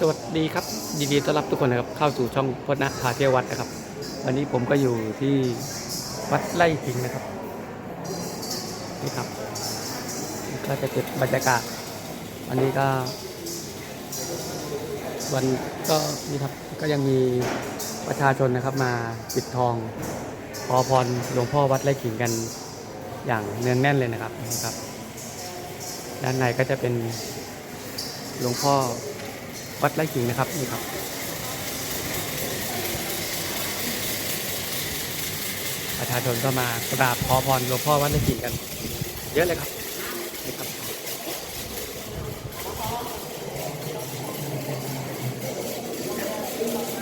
สวัสดีครับยินดีต้อนรับทุกคนนะครับเข้าสู่ช่องพจนะพาเที่ยววัดนะครับ วันนี้ผมก็อยู่ที่วัดไร่ขิงนะครับนี่ครับก็จะเก็บบรรยากาศวันนี้ก็ วันก็นี่ครับก็ยังมีประชาชนนะครับมาปิดทองขอพรหลวงพ่อวัดไร่ขิงกันอย่างเนืองแน่นเลยนะครับนะครับ ด้านในก็จะเป็นหลวงพ่อ วัดไร่ขิงนะครับนี่ครับประชาชนก็มากราบขอพรหลวงพ่อวัดไร่ขิงกัน เยอะเลยครับนี่ครับ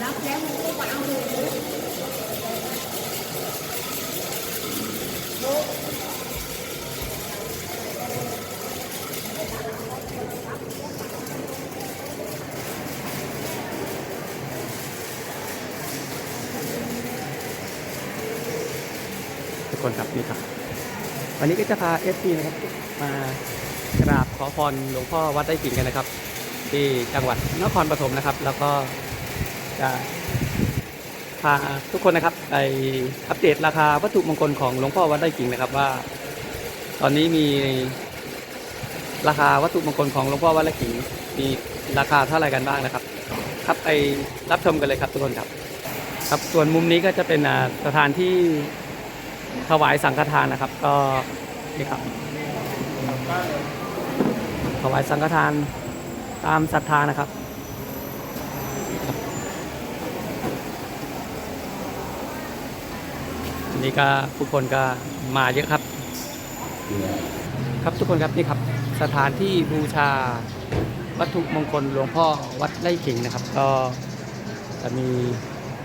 รับแล้วมันก็มาเอาเลย ทุกคนครับนี่ครับ วันนี้ก็จะพาเอฟซีนะครับมากราบขอพรหลวงพ่อวัดไร่ขิงกันนะครับ ที่จังหวัดนครปฐมนะครับ แล้วก็จะพาทุกคนนะครับไปอัปเดตราคาวัตถุมงคลของหลวงพ่อวัดไร่ขิงนะครับว่า ตอนนี้มีราคาวัตถุมงคลของหลวงพ่อวัดไร่ขิงมีราคาเท่าไหร่กันบ้างนะครับ ครับไปรับชมกันเลยครับทุกคนครับ ครับส่วนมุมนี้ก็จะเป็นสถานที่ ถวายสังฆทานนะครับ ก็นี่ครับถวายสังฆทานตามศรัทธานะครับอันนี้ก็ผู้คนก็มาเยอะครับ ครับทุกคนครับนี่ครับสถานที่บูชาวัตถุมงคลหลวงพ่อวัดไร่ขิงนะครับ ก็จะมี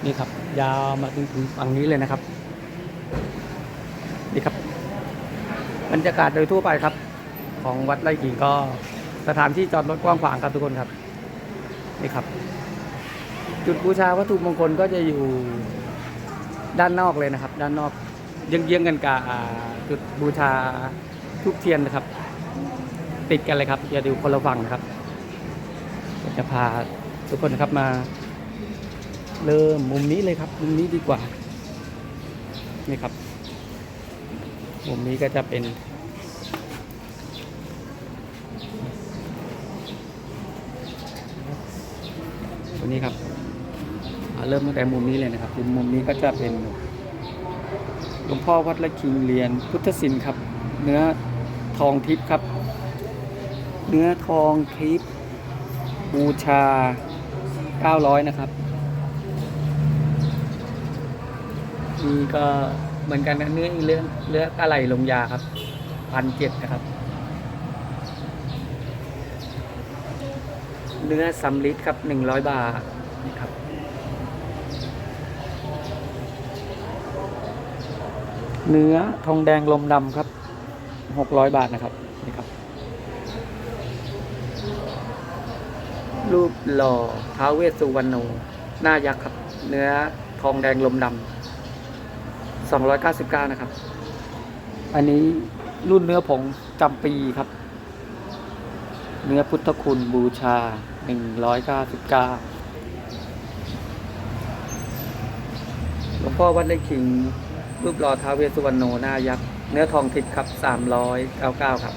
นี่ครับยาวมาถึงถึงฝั่งนี้เลยนะครับ นี่ครับบรรยากาศโดยทั่วไปครับ ของวัดไร่ขิงก็สถานที่จอดรถกว้างขวางครับทุกคนครับนี่ครับ จุดบูชาวัตถุมงคลก็จะอยู่ด้านนอกเลยนะครับ ด้านนอกเยื้องๆกันกับจุดบูชาทุกเทียนนะครับ ติดกันเลยครับอย่าดูคนละฝั่งนะครับจะพาทุกคนนะครับมา เริ่มมุมนี้เลยครับ มุมนี้ดีกว่า นี่ครับ มุมนี้ก็จะเป็น ตัวนี้ครับเริ่มตั้งแต่มุมนี้เลยนะครับมุมนี้ก็จะเป็นหลวงพ่อวัดละคิงเรียนพุทธศิลป์ครับ เนื้อทองทิพย์ครับ เนื้อทองทิพย์บูชา 900 นะครับ นี่ก็ เหมือนกันนะเนื้อเลือเลืออะไรลงยาครับพันเจ็ดนะครับ เนื้อสำลิดครับหนึ่งร้อยบาทนี่ครับเนื้อทองแดงลมดำครับหกร้อยบาทนะครับนี่ครับ รูปหล่อท้าเวสสุวรรณโนหน้ายักษ์ครับ เนื้อทองแดงลมดำ 299 นะครับ อันนี้รุ่นเนื้อผงจำปีครับ เนื้อพุทธคุณบูชา 199 หลวงพ่อวัดไร่ขิง รูปหล่อท้าวเวสสุวรรณโนหน้ายักษ์ เนื้อทองทิพย์ครับ 399 ครับ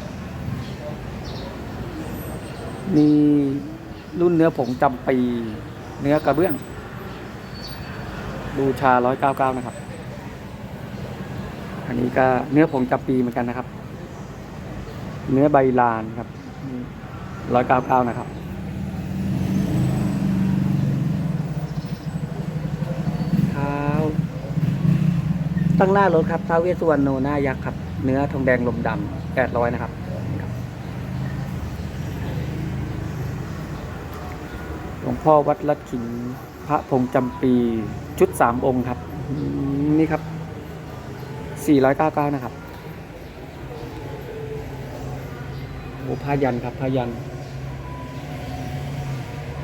มีรุ่นเนื้อผงจำปี เนื้อกระเบื้อง บูชา 199 นะครับ อันนี้ก็เนื้อผงจับปีเหมือนกันนะครับ เนื้อใบลานครับร้อยเก้าเก้านะครับเท้าตั้งหน้ารถครับท้าเวสสุวรรณโนหน้ายักษ์ครับ เนื้อทองแดงลมดำแปดร้อยนะครับหลวงพ่อวัดลัดขิงพระพงจำปีชุดสามองค์ครับ นี่ครับ 499 นะครับโอ้พายันครับพายัน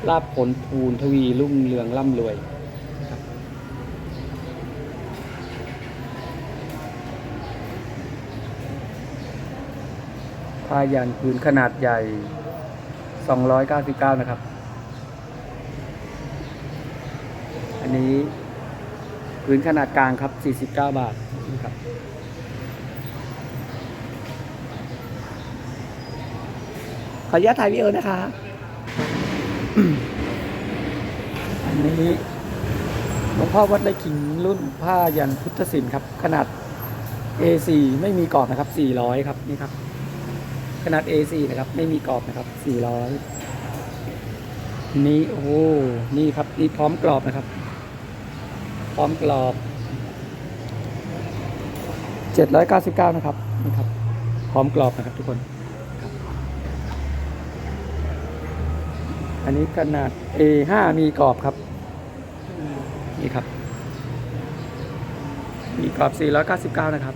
ลาบผลภูนทวีรุ่งเรืองร่ำรวยพายันพื้นขนาดใหญ่ 299 นะครับ อันนี้พื้นขนาดกลางครับ 49 บาท นี่ครับขออนุญาตถ่ายวิดีโอนะคะ อันนี้หลวงพ่อวัดไร่ขิงรุ่นผ้ายันพุทธศิลป์ครับ ขนาด A4 ไม่มีกรอบนะครับ 400 ครับนี่ครับ ขนาด A4 นะครับ ไม่มีกรอบนะครับ 400 นี่โอ้โหนี่ครับ นี่พร้อมกรอบนะครับ พร้อมกรอบ 799 นะครับนี่ครับ พร้อมกรอบนะครับทุกคนครับอันนี้ขนาด A5 มีกรอบครับ นี่ครับ มีกรอบ 499 นะครับ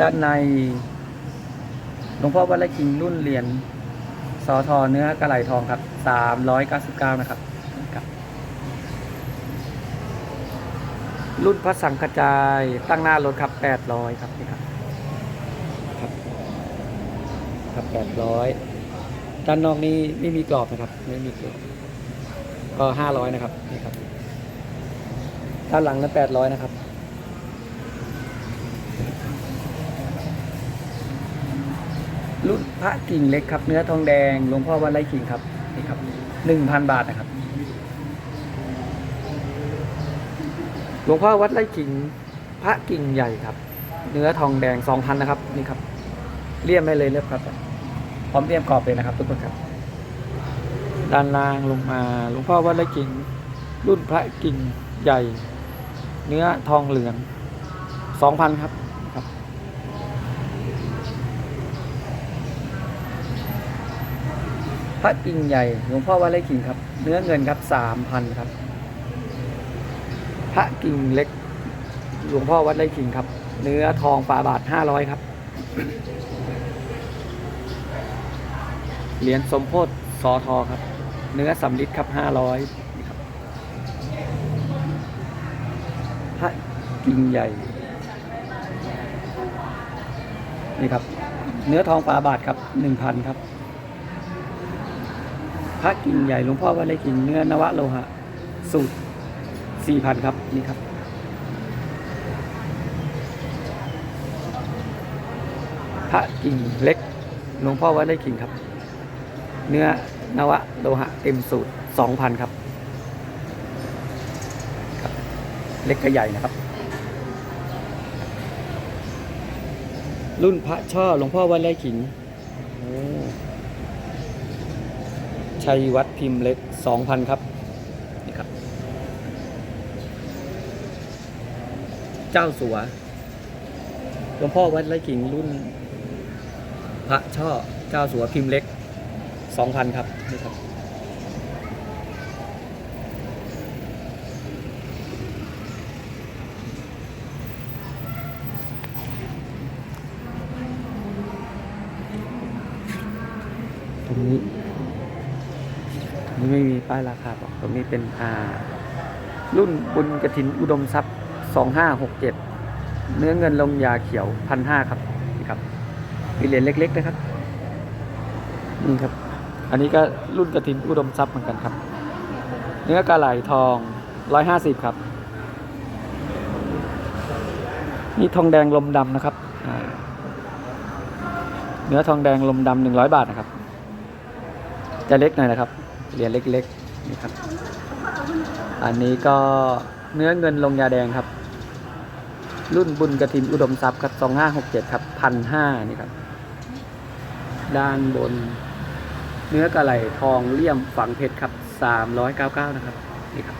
ด้านในหลวงพ่อวัดไร่คิงรุ่นเหรียญสอทอเนื้อกระไหลทองครับ 399 นะครับค รุ่นพระสังกระจายตั้งหน้ารถครับ800ครับนี่ครับครับครับ800ด้านนอกนี่ไม่มีกรอบนะครับ ไม่มีกรอบก็500นะครับนี่ครับด้านหลังนั้น800นะครับรุ่นพระกิ่งเล็กครับ เนื้อทองแดงหลวงพ่อวัดไร่ขิงครับนี่ครับหนึ่งพันบาทนะครับ หลวงพ่อวัดไร่ขิงพระกิ่งใหญ่ครับ เนื้อทองแดงสองพันนะครับ นี่ครับเลี่ยมได้เลยเรียบครับ พร้อมเลี่ยมกรอบเลยนะครับทุกคนครับ ด้านล่างลงมาหลวงพ่อวัดไร่กิ่งรุ่นพระกิ่งใหญ่ เนื้อทองเหลืองสองพันครับครับพระกิ่งใหญ่หลวงพ่อวัดไร่ขิงครับ เนื้อเงินครับสามพันครับ พระกิ่งเล็กหลวงพ่อวัดไร่ขิงครับ เนื้อทองฝาบาทห้าร้อยครับ เหรียญสมโพธิสอทอครับ เนื้อสำลิดครับห้าร้อยนี่ครับพระกิ่งใหญ่ นี่ครับ เนื้อทองฝาบาทครับหนึ่งพันครับ พระกิ่งใหญ่หลวงพ่อวัดไร่ขิงเนื้อนวะโลหะ สูตร สี่พันครับ นี่ครับ พระกิ่งเล็กหลวงพ่อวัดไร่ขิงครับ เนื้อนวะโลหะเต็มสูตรสองพันครับ เล็กกับใหญ่นะครับ รุ่นพระช่อหลวงพ่อวัดไร่ขิงโอ้ชัยวัดพิมพ์เล็กสองพันครับ นี่ครับ เจ้าสัวหลวงพ่อวัดไร่กิ่งรุ่น พระช่อเจ้าสัวพิมพ์เล็กสองพันครับนี่ครับ ตรงนี้นี่ไม่มีป้ายราคาบอกตรงนี้เป็นอ่ารุ่นบุญกระถินอุดมทรัพย์ สองห้าหกเจ็ดเนื้อเงินลงยาเขียวพันห้าครับนี่ครับ มีเหรียญเล็ก ๆ นะครับ นี่ครับ อันนี้ก็รุ่นกระถินอุดมทรัพย์เหมือนกันครับ เนื้อกระไหลทองร้อยห้าสิบครับนี่ทองแดงลมดำนะครับ เนื้อทองแดงลมดำหนึ่งร้อยบาทนะครับ จะเล็กหน่อยนะครับ เหรียญเล็กๆนี่ครับ อันนี้ก็เนื้อเงินลงยาแดงครับ รุ่นบุญกระถินอุดมทรัพย์ครับสองห้าหกเจ็ดครับพันห้านี่ครับ ด้านบน เนื้อกระไหลทองเลี่ยมฝังเพชรครับสามร้อยเก้าเก้านะครับนี่ครับ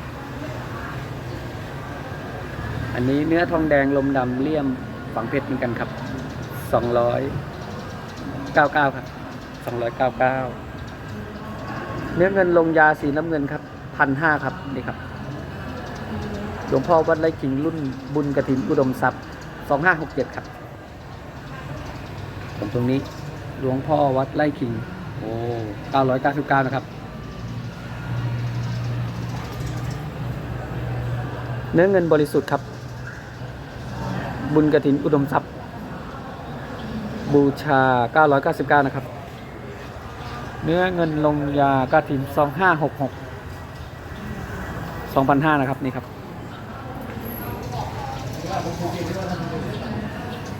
อันนี้เนื้อทองแดงลมดำเลี่ยมฝังเพชรเหมือนกันครับสองร้อยเก้าเก้าครับสองร้อยเก้าเก้าเนื้อเงินลงยาสีน้ำเงินครับพันห้าครับนี่ครับ หลวงพ่อวัดไร่ขิงรุ่นบุญกระถินอุดมทรัพย์สองห้าหกเจ็ดครับตรงตรงนี้หลวงพ่อวัดไร่ขิงโอ้เก้าร้อยเก้าสิบเก้านะครับ เนื้อเงินบริสุทธิ์ครับ บุญกระถินอุดมทรัพย์ บูชา999นะครับ เนื้อเงินลงยากระถิน2566สองพันห้านะครับ นี่ครับ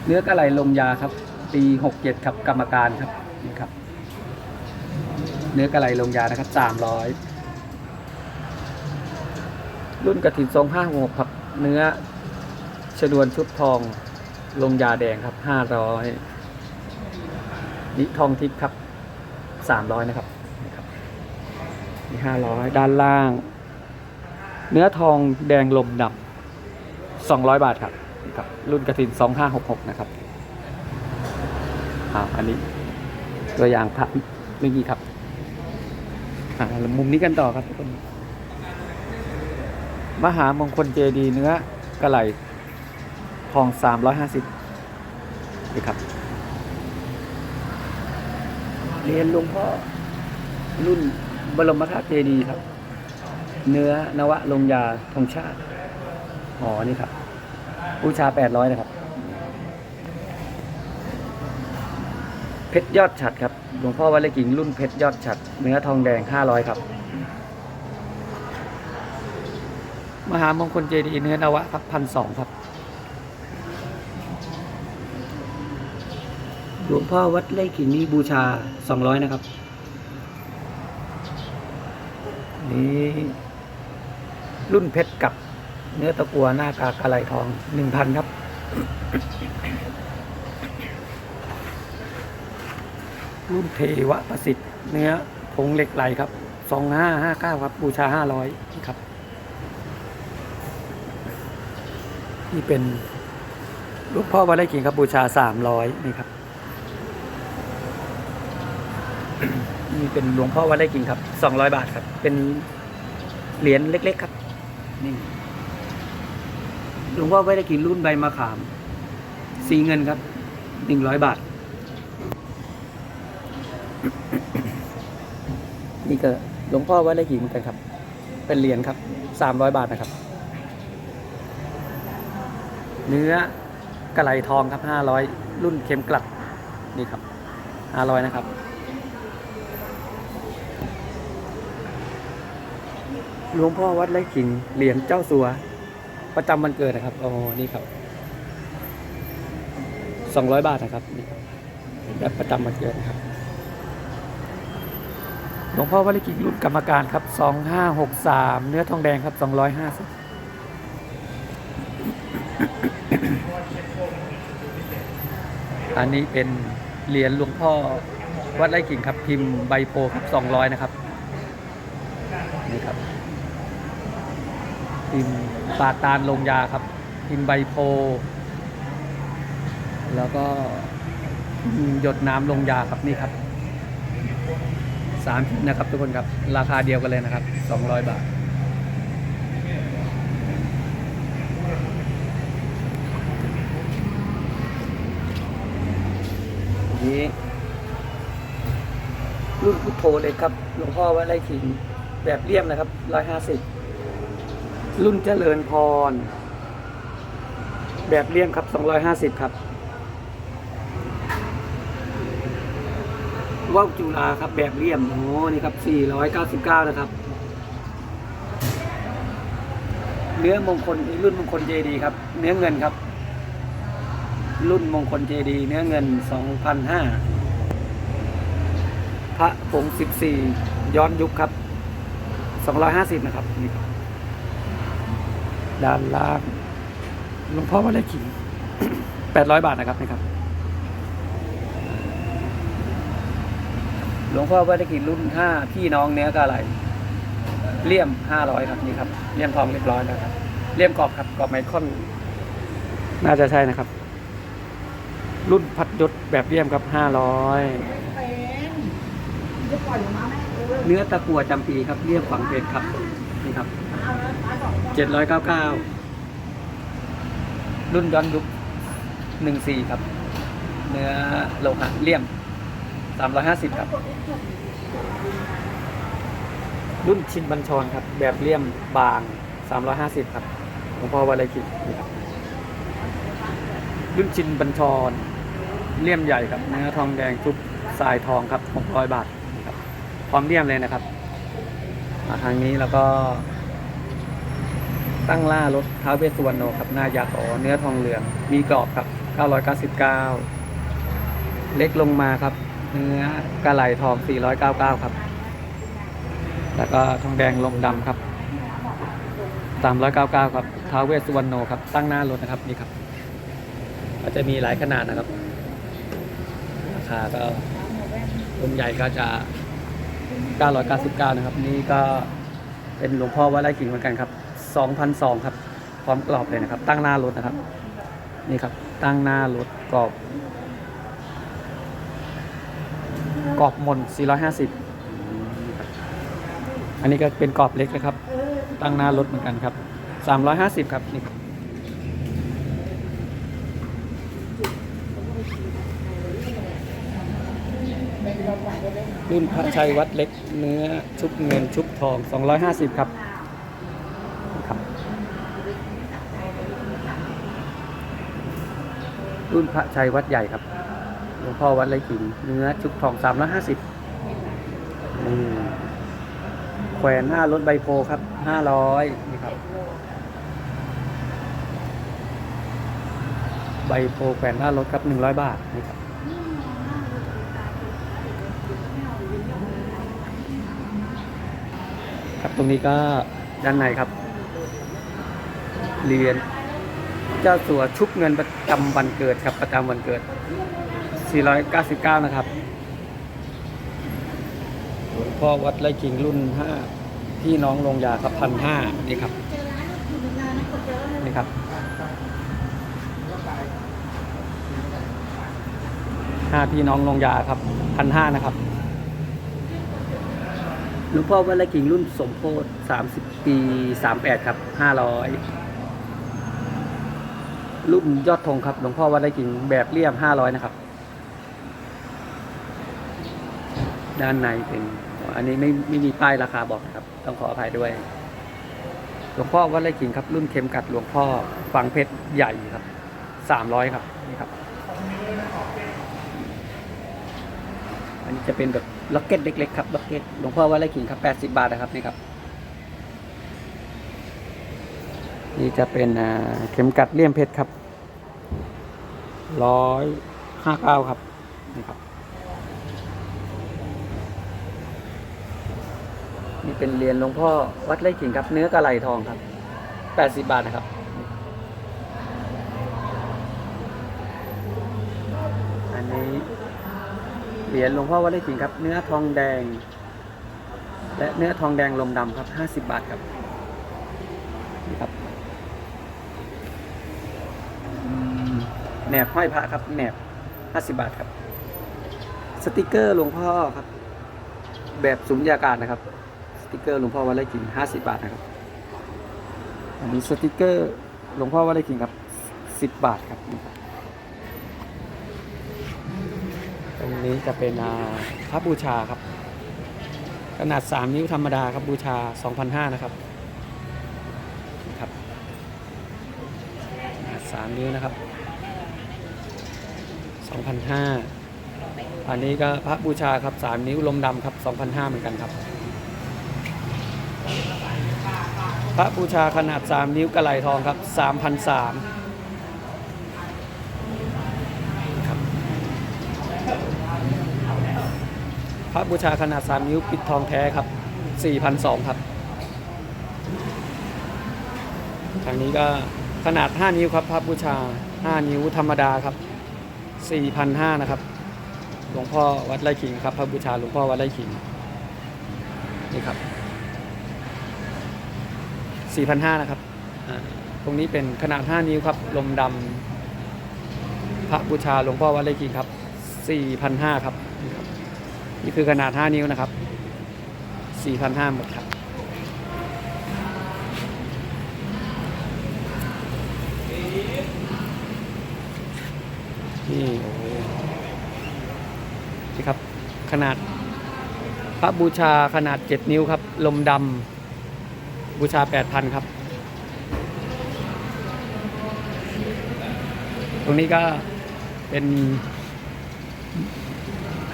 เนื้อกระไหลลมยาครับ ปีหกเจ็ดครับกรรมการครับนี่ครับ เนื้อกระไหลลงยานะครับสามร้อยรุ่นกระถินทรงห้าหกครับ เนื้อชนวนชุบทองลงยาแดงครับห้าร้อยนิทองทิพย์ครับสามร้อยนะครับนี่ครับนี่ห้าร้อยด้านล่าง เนื้อทองแดงลมดำ สองร้อยบาทครับครับรุ่นกระถินสองห้าหกหกนะครับอ่าอันนี้ตัวอย่างพระเมื่อกี้ครับอ่ามุมนี้กันต่อครับทุกคนมหามงคลเจดีเนื้อกระไหลทองสามร้อยห้าสิบนี่ครับเรียนหลวงพ่อรุ่นบรมธาตุเจดีครับ เนื้อนวะลงยาธงชาติ อ๋อ นี่ครับ บูชาแปดร้อยนะครับ เพชรยอดฉัดครับ หลวงพ่อวัดเลกิ่งรุ่นเพชรยอดฉัด เนื้อทองแดงห้าร้อยครับ มหามงคลเจดีย์เนื้อนวะครับพันสองครับ หลวงพ่อวัดไร่ขิงนี้บูชาสองร้อยนะครับ นี่รุ่นเพชรกับ เนื้อตะกัวหน้ากากระไหลทองหนึ่งพันครับรุ่นเทวะประสิทธิ์เนื้อผงเหล็กไหลครับสองห้าห้าเก้าครับบูชาห้าร้อยครับนี่เป็นหลูกพ่อวัดไร่ขิงครับบูชาสามร้อยนี่ครับนี่เป็นหลวงพ่อวัดไร่กิ่งครับสองร้อยบาทครับ เป็นเหรียญเล็ก ๆ ครับนี่ หลวงพ่อวัดไร่กิ่งรุ่นใบมะขาม สีเงินครับหนึ่งร้อยบาท นี่ก็หลวงพ่อวัดไร่กิ่งเหมือนกันครับ เป็นเหรียญครับสามร้อยบาทนะครับ เนื้อกระไหลทองครับห้าร้อยรุ่นเข็มกลัดนี่ครับห้าร้อยนะครับหลวงพ่อวัดไร่ขิงเหรียญเจ้าสัว ประจำวันเกิดนะครับอ๋อนี่ครับสองร้อยบาทนะครับนี่ครับแบบประจำวันเกิดนะครับหลวงพ่อวัดไร่ขิงรุ่นกรรมการครับสองห้าหกสามเนื้อทองแดงครับสองร้อยห้าสิบอันนี้เป็นเหรียญหลวงพ่อวัดไร่ขิงครับพิมพ์ใบโพครับสองร้อยนะครับนี่ครับพิมพ์ ปาตาลลงยาครับพิมใบโพ แล้วก็หยดน้ำลงยาครับนี่ครับสามพิมพ์นะครับทุกคนครับ ราคาเดียวกันเลยนะครับสองร้อยบาท นี้รุ่นพุทโธเลยครับ หลวงพ่อวัดไร่ขิงแบบเลี่ยมนะครับร้อยห้าสิบ รุ่นเจริญพร แบบเลี่ยมครับสองร้อยห้าสิบครับว่าวจุฬาครับ แบบเลี่ยม โอ้นี่ครับสี่ร้อยเก้าสิบเก้านะครับ เนื้อมงคลรุ่นมงคลเจดีครับ เนื้อเงินครับ รุ่นมงคลเจดี เนื้อเงิน2,005พระผง14 ย้อนยุคครับ 250 นะครับนี่ครับ ด้านล่างหลวงพ่อวัดไร่ขิง800บาทนะครับนี่ครับ หลวงพ่อวัดไร่ขิงรุ่น5พี่น้องเนื้อกาไหลเลี่ยม500ครับนี่ครับเลี่ยมทองเรียบร้อยแล้วครับเลี่ยมกรอบครับกรอบไมคอน น่าจะใช่นะครับ รุ่นพัดยศแบบเลี่ยมครับห้าร้อยเป็นจะปล่อยลงมาไหมเออเนื้อตะกัวจำปีครับเลี่ยมฝังเพชรครับนี่ ครับเจ็ดร้อยเก้าเก้ารุ่นย้อนยุคหนึ่งสี่ครับ เนื้อโลหะเลี่ยมสามร้อยห้าสิบครับ รุ่นชินบัญชรครับ แบบเลี่ยมบางสามร้อยห้าสิบครับหลวงพ่อวัดไรขิดนี่ครับรุ่นชินบัญชร เลี่ยมใหญ่ครับ เนื้อทองแดงชุบทรายทองครับหกร้อยบาทครับ พร้อมเลี่ยมเลยนะครับ มาทางนี้แล้วก็ ตั้งล่ารถท้าวเวสสุวรรณโนครับหน้ายาขอเนื้อทองเหลือง มีกรอบครับ 999 เล็กลงมาครับ เนื้อกระไหลทอง 499 ครับ แล้วก็ทองแดงลมดำครับ 399 ครับท้าวเวสสุวรรณโนครับ ตั้งหน้ารถนะครับนี่ครับก็จะมีหลายขนาดนะครับราคาก็รุ่นใหญ่ก็จะ 999 นะครับ นี่ก็เป็นหลวงพ่อวัดไร่ขิงเหมือนกันครับ2,002ครับพร้อมกรอบเลยนะครับ ตั้งหน้ารถนะครับ นี่ครับ ตั้งหน้ารถกรอบ กรอบมน450 อันนี้ก็เป็นกรอบเล็กนะครับ ตั้งหน้ารถเหมือนกันครับ 350 ครับนี่ รุ่นพระชัยวัดเล็กเนื้อชุบเงินชุบทอง 250 ครับครับ รุ่นพระชัยวัดใหญ่ครับหลวงพ่อวัดไร่ขิงเนื้อชุบทอง 350นี่แขวนหน้ารถใบโพครับ 500นี่ครับใบโพแขวนหน้ารถครับ 100 บาทนี่ครับ ครับตรงนี้ก็ด้านในครับเรียญเจ้าสัวชุบเงินประจำวันเกิดครับประจำวันเกิด 499 นะครับหลวงพ่อวัดไร่ขิงรุ่น5พี่น้องลงยาครับพันห้านี่ครับนี่ครับห้าพี่น้องลงยาครับพันห้านะครับ ลวงพ่อวัดไร่กิ่งรุ่นสมโพธิสามสิบปีสามแปดครับห้าร้อยรุ่นยอดธงครับหลวงพ่อวัดไร่กิ่งแบบเลี่ยมห้าร้อยนะครับ ด้านในเป็น อันนี้ไม่ไม่มีป้ายราคาบอกนะครับ ต้องขออภัยด้วย หลวงพ่อวัดไร่กิ่งครับ รุ่นเข็มกัดหลวงพ่อฝังเพชรใหญ่ครับสามร้อยครับนี่ครับ อันนี้จะเป็นแบบ ล็อกเก็ตเล็กๆครับล็อกเก็ตหลวงพ่อวัดไร่ขิงครับแปดสิบาทนะครับนี่ครับ นี่จะเป็นเข็มกัดเลี่ยมเพชรครับร้อยห้าเก้าครับนี่ครับ นี่เป็นเรียญหลวงพ่อวัดไร่ขิงครับ เนื้อกระไหลทองครับแปดสิบาทนะครับอันนี้ เหรียญหลวงพ่อวัดไร่ขิงครับ เนื้อทองแดง และเนื้อทองแดงลมดำครับห้าสิบบาทครับนี่ครับแหนบห้อยพระครับแหนบห้าสิบบาทครับ สติกเกอร์หลวงพ่อครับ แบบสุญญากาศนะครับ สติกเกอร์หลวงพ่อวัดไร่ขิงห้าสิบบาทนะครับอันนี้สติกเกอร์หลวงพ่อวัดไร่ขิงครับสิบบาทครับ นี้จะเป็นพระบูชาครับ ขนาด 3 นิ้วธรรมดาครับบูชา 2,500 นะครับครับขนาด 3 นิ้วนะครับ 2,500 อันนี้ก็พระบูชาครับ 3 นิ้วลมดำครับ 2,500 เหมือนกันครับ พระบูชาขนาด 3 นิ้วกระไหลทองครับ3,300ครับ พ ระบูชาขนาด 3 นิ้วปิดทองแท้ครับ 4,200 ครับ ทางนี้ก็ขนาด 5 นิ้วครับพระบูชา 5 นิ้วธรรมดาครับ 4,500 นะครับ หลวงพ่อวัดไร่ขิงครับพระบูชาหลวงพ่อวัดไร่ขิง นี่ครับ 4,500 นะครับอ่าตรงนี้เป็นขนาด 5 นิ้วครับ ลมดำพระบูชาหลวงพ่อวัดไร่ขิงครับ 4,500 ครับ นี่คือขนาด 5 นิ้วนะครับ 4,500หมดครับนี่โอ้โหนี่ครับ ขนาด พระบูชาขนาด 7 นิ้วครับ ลมดำบูชา 8,000 ครับ ตรงนี้ก็เป็น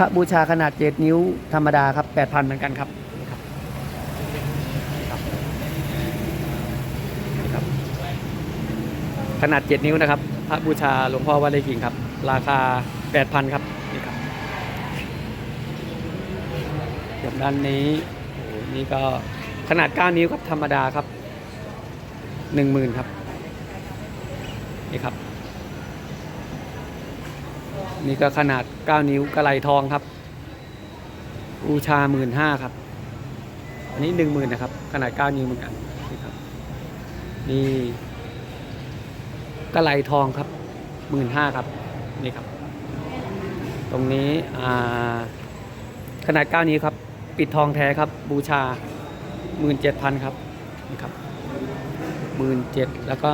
ระบูชาขนาดเจ็ดนิ้วธรรมดาครับแปดพันเหมือนกันครับขนาด 7 นิ้วนะครับ พระบูชาหลวงพ่อวัดไร่ขิงครับ ราคา 8,000 ครับนี่ครับอย่างด้านนี้โอ้นี่ก็ขนาด 9 นิ้วครับธรรมดาครับ 10,000 ครับนี่ครับ นี่ก็ขนาด 9 นิ้วกระไลทองครับบูชาหมื่นห้าครับ อันนี้หนึ่งหมื่นนะครับ ขนาด 9 นิ้วเหมือนกันนี่ครับนี่กระไลทองครับหมื่นห้าครับนี่ครับ ตรงนี้อ่าขนาด 9 นิ้วครับ ปิดทองแท้ครับ บูชาหมื่นเจ็ดพันครับนี่ครับหมื่นเจ็ดแล้วก็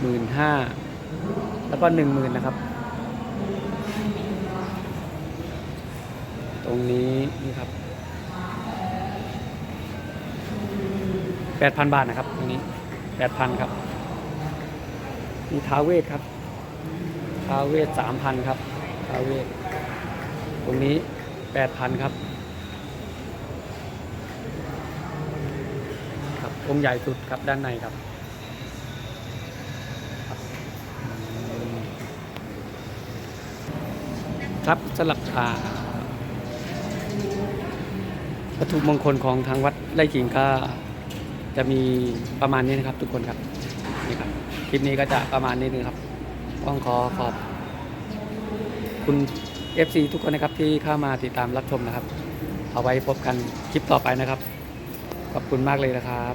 หมื่นห้าแล้วก็หนึ่งหมื่นนะครับ รงนี้นี่ครับแปดพันบาทนะครับตรงนี้แปดพันครับมีท้าเวทครับท้าเวทสามพันครับท้าเวทตรงนี้แปดพันครับครับองค์ใหญ่สุดครับด้านในครับครับอืมครับสลับอ่า วัตถุมงคลของทางวัดไร่ขิงก็จะมีประมาณนี้นะครับ ทุกคนครับนี่ครับคลิปนี้ก็จะประมาณนี้นึงครับต้องขอขอบคุณ FC ทุกคนนะครับที่เข้ามาติดตามรับชมนะครับ เอาไว้พบกันคลิปต่อไปนะครับ ขอบคุณมากเลยนะครับ